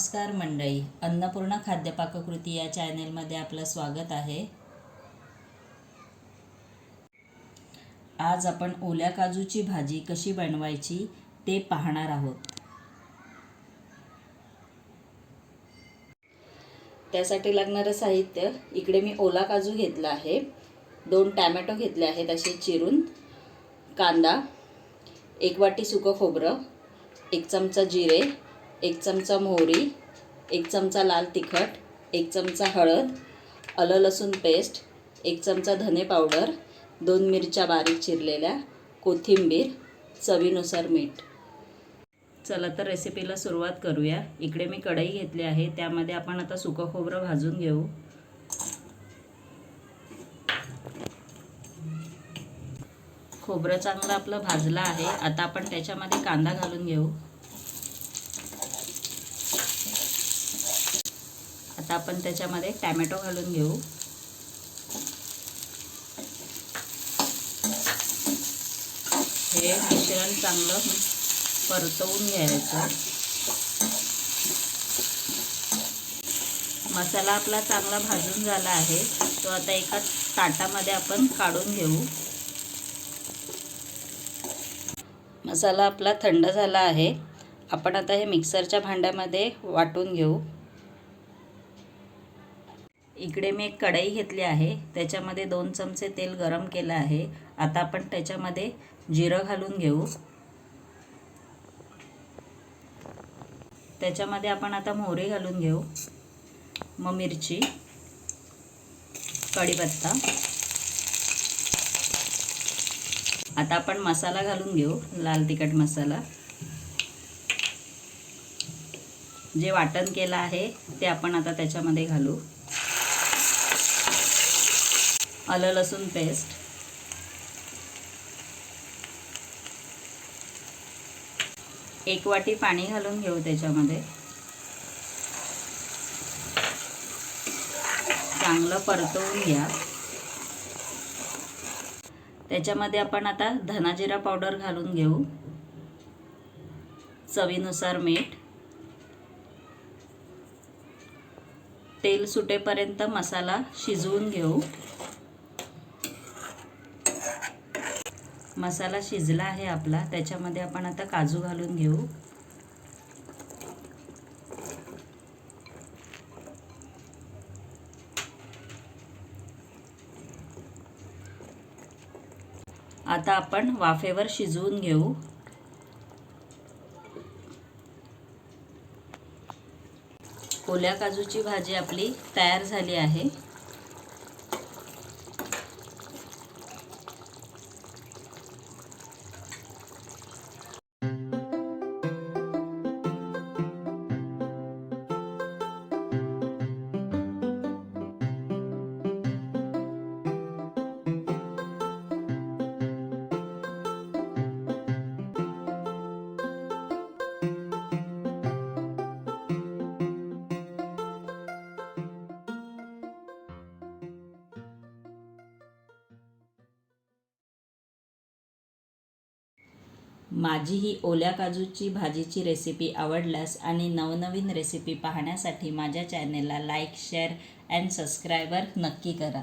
नमस्कार मंडळी अन्नपूर्णा खाद्यपाककृती या चॅनेलमध्ये आपलं स्वागत आहे. आज आपण ओल्या काजूची भाजी कशी बनवायची ते पाहणार आहोत. त्यासाठी लागणारं साहित्य इकडे मी ओला काजू घेतला आहे. दोन टॅमॅटो घेतले आहेत असे चिरून. कांदा एक वाटी सुकं खोबरं एक चमचा जिरे एक चमचा मोहरी एक चमचा लाल तिखट एक चमचा हळद आलं लसूण पेस्ट एक चमचा धने पावडर दोन मिरच्या बारीक चिरलेल्या कोथिंबीर चवीनुसार मीठ. चला तर रेसिपीला सुरुवात करूया. इकडे मी कढई घेतली आहे त्यामध्ये आपण आता सुकं खोबरं भाजून घेऊ. खोबरं चांगलं आपलं भाजलं आहे. आता आपण त्याच्यामध्ये कांदा घालून घेऊ. आता आपण त्याच्यामध्ये टॅमॅटो घालून घेऊ. हे मिश्रण चांगलं परतवून घ्यायचं. मसाला आपला चांगला भाजून झाला आहे तो आता एका ताटामध्ये आपण काढून घेऊ. मसाला आपला थंड झाला आहे. आपण आता हे मिक्सरच्या भांड्यामध्ये वाटून घेऊ. इकडे मी एक कढई घेतली आहे. त्याच्यामध्ये दोन चमचे तेल गरम केलं आहे. आता आपण त्याच्यामध्ये जिरं घालून घेऊ. त्याच्यामध्ये आपण आता मोहरी घालून घेऊ. मग मिरची कढीपत्ता. आता आपण मसाला घालून घेऊ लाल तिखट मसाला. जे वाटण केलं आहे ते आपण आता त्याच्यामध्ये घालू. आलं लसूण पेस्ट. एक वाटी पाणी घालून घेऊ त्याच्यामध्ये. चांगलं परतवून घ्या. त्याच्यामध्ये आपण आता धनाजिरा पावडर घालून घेऊ. चवीनुसार मीठ. तेल सुटेपर्यंत मसाला शिजवून घेऊ. मसाला शिजला आहे आपला त्याच्यामध्ये आपण आता काजू घालून घेऊ. आता आपण वाफेवर शिजवून घेऊ. ओल्या काजूची भाजी आपली तयार झाली आहे. माझी ही ओल्या काजूची भाजीची रेसिपी आवडल्यास आणि नवनवीन रेसिपी पाहण्यासाठी माझ्या चॅनेलला लाईक शेअर अँड सबस्क्रायबर नक्की करा.